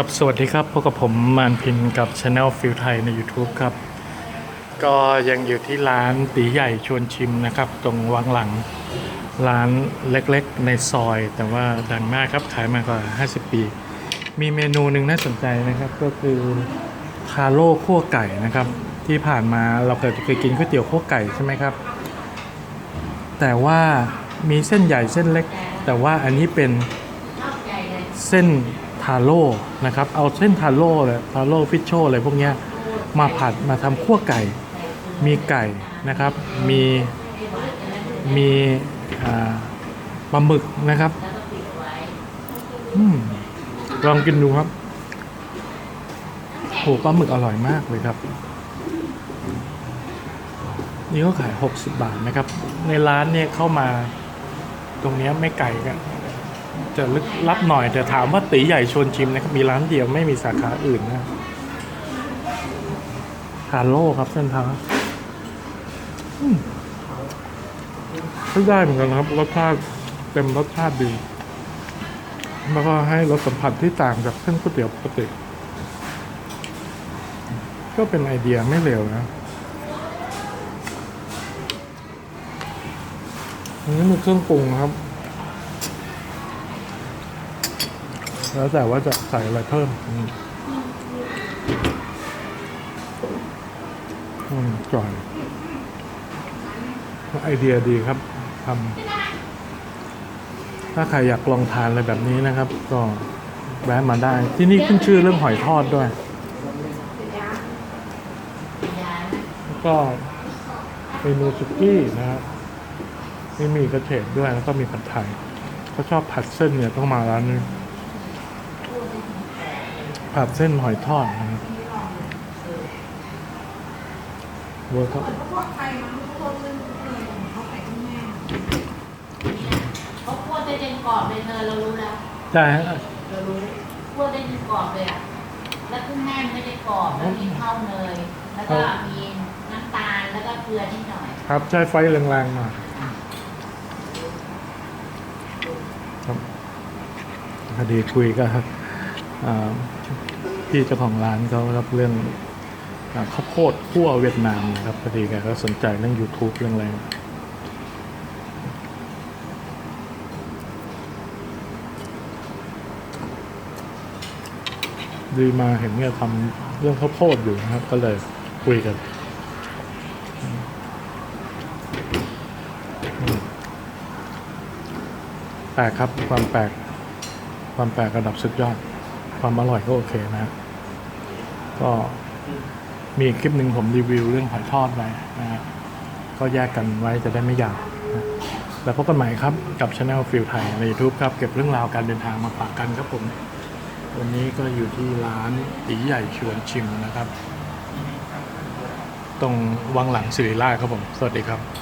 ครับ สวัสดีครับ พบกับผมมานพินกับช anel ฟิลไทยใน YouTube ครับ ก็ยังอยู่ที่ร้านตีใหญ่ชวนชิมนะครับ ตรงวังหลังร้านเล็กๆ ในซอย แต่ว่าดังมากครับ ขายมากว่า 50 ปี มีเมนูหนึ่งน่าสนใจนะครับ ก็คือคาโร่คั่วไก่นะครับ ที่ผ่านมาเราเคยเคยกินก๋วยเตี๋ยวคั่วไก่ใช่ไหมครับ แต่ว่ามีเส้นใหญ่เส้นเล็ก แต่ว่าอันนี้เป็นเส้นาโร่นะครับ เอาเส้นทาโร่เลยทาโร่ฟิชโชอะไรพวกเนี้ยมาผัดมาทำคั่วไก่ มีไก่นะครับ มีมีปลาหมึกนะครับอลองกินดูครับโหปลาหมึกอร่อยมากเลยครับ นี่เขาขาย 60 บาทนะครับ ในร้านเนี่ยเข้ามาตรงนี้ไม่ไกลกัน จะลึกลับหน่อยแต่ถามว่าตีใหญ่ชวนชิมนะครับมีร้านเดียวไม่มีสาขาอื่นนะฮาโลครับเส้นทางอืมก็ได้เหมือนกันครับรสชาติเต็มรสชาติดี แล้วก็ให้รสสัมผัสที่ต่างจากเส้นก๋วยเตี๋ยวปกติ ก็เป็นไอเดียไม่เลวนะอันนี้มีเครื่องปรุงครับ แล้วแต่ว่าจะใส่อะไรเพิ่มอืมอืมจ่อยไอเดียดีครับทำถ้าใครอยากลองทานอะไรแบบนี้นะครับ ก็แวะมาได้ ที่นี่ขึ้นชื่อเรื่องหอยทอดด้วยแล้วก็เมนูสุกี้นะครับมีหมีกระเฉดด้วยแล้วก็มีผัดไทยเขาชอบผัดเส้นเนี่ยต้องมาร้านนี้ ผัดเส้นหอยทอดนะครับเวิร์กครับเขาคั่วได้จนกรอบเลยเธอเรารู้แล้วได้ฮะเรารู้คั่วได้จนกรอบเลยอะแล้วเครื่องแห้งไม่ได้กรอบแล้วมีข้าวเนยแล้วก็มีน้ำตาลแล้วก็เกลือนิดหน่อย ครับใช้ไฟแรงๆหน่อยครับพอดีคุยกับ พี่เจ้าของร้านเขารับเรื่องข้าวโพดคั่วเวียดนามนะครับพอดีแกก็สนใจเรื่อง YouTube เรื่องอะไรดีมาเห็นเนี่ยทำเรื่องข้าวโพดอยู่นะครับ ก็เลยคุยกันแปลกครับความแปลกความแปลกระดับสุดยอด ความอร่อยก็โอเคนะ ก็มีคลิปหนึ่งผมรีวิวเรื่องหอยทอดไว้นะฮะก็แยกกันไว้จะได้ไม่ยาวนะแล้วพบกันใหม่ครับกับช anel ฟิลไทยใน YouTube ครับ เก็บเรื่องราวการเดินทางมาฝากกันครับผม วันนี้ก็อยู่ที่ร้านตีใหญ่ชวนชิมนะครับ ตรงวังหลังสิริราชครับผม สวัสดีครับ